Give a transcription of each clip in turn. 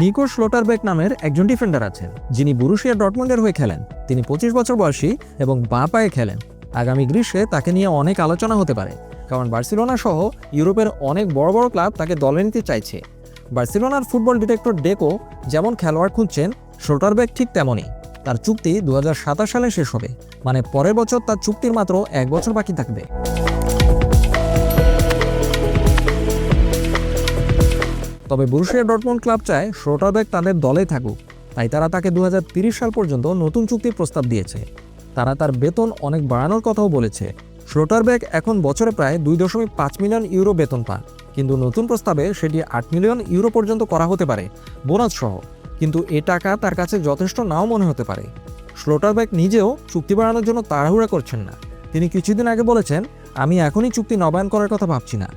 নিকো স্লোটারবেক নামের একজন ডিফেন্ডার আছেন, যিনি বুরুশিয়া ডটমন্ডের হয়ে খেলেন। তিনি পঁচিশ বছর বয়সী এবং বাঁ পায়ে খেলেন। আগামী গ্রীষ্মে তাকে নিয়ে অনেক আলোচনা হতে পারে, কারণ বার্সেলোনা সহ ইউরোপের অনেক বড় বড় ক্লাব তাকে দলে নিতে চাইছে। বার্সেলোনার ফুটবল ডিরেক্টর ডেকো যেমন খেলোয়াড় খুঁজছেন, স্লোটারবেক ঠিক তেমনই। তার চুক্তি দু হাজার সাতাশ সালে শেষ হবে মানে পরের বছর তার চুক্তির মাত্র এক বছর বাকি থাকবে। তবে বুরুশিয়া ডটমন্ড ক্লাব চায় শ্রোটারব্যাক তাদের দলে থাকুক। তাই তারা তাকে দু সাল পর্যন্ত নতুন চুক্তির প্রস্তাব দিয়েছে। তারা তার বেতন অনেক বাড়ানোর কথাও বলেছে। শ্রোটারব্যাক এখন বছরে প্রায় দুই দশমিক পাঁচ মিলিয়ন ইউরো বেতন পান কিন্তু নতুন প্রস্তাবে সেটি আট মিলিয়ন ইউরো পর্যন্ত করা হতে পারে বোনাস সহ কিন্তু এ টাকা তার কাছে যথেষ্ট নাও মনে হতে পারে। শ্লোটারব্যাক নিজেও চুক্তি বাড়ানোর জন্য তাড়াহুড়া করছেন না। তিনি কিছুদিন আগে বলেছেন, আমি এখনই চুক্তি নবায়ন করার কথা ভাবছি না।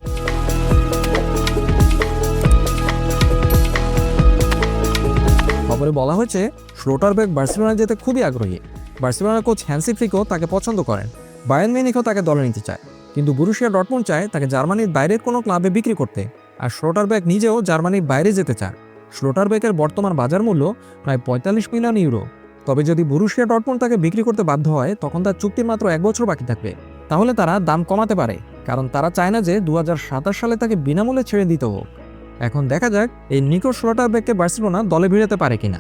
খবরে বলা হয়েছে শ্লোটারবেক বার্সেলোনা যেতে খুবই আগ্রহী। বার্সেলোনার কোচ হ্যান্সি ফ্রিকো তাকে পছন্দ করেন। বায়ান মিনিকও তাকে দলে নিতে চায়। কিন্তু বুরুশিয়া ডটমন্ড চায় তাকে জার্মানির বাইরের কোনো ক্লাবে বিক্রি করতে। আর শ্লোটারবেক নিজেও জার্মানির বাইরে যেতে চায়। চান শ্লোটারবেকের বর্তমান বাজার মূল্য প্রায় পঁয়তাল্লিশ মিলিয়ন ইউরো। তবে যদি বুরুশিয়া ডটমন্ড তাকে বিক্রি করতে বাধ্য হয়, তখন তার চুক্তির মাত্র এক বছর বাকি থাকবে। তাহলে তারা দাম কমাতে পারে। কারণ তারা চায় না যে দু হাজার সাতাশ সালে তাকে বিনামূল্যে ছেড়ে দিতে হোক। এখন দেখা যাক এই নিকোশ রোটারবেককে বার্সেলোনা দলে ভিড়াতে পারে কিনা।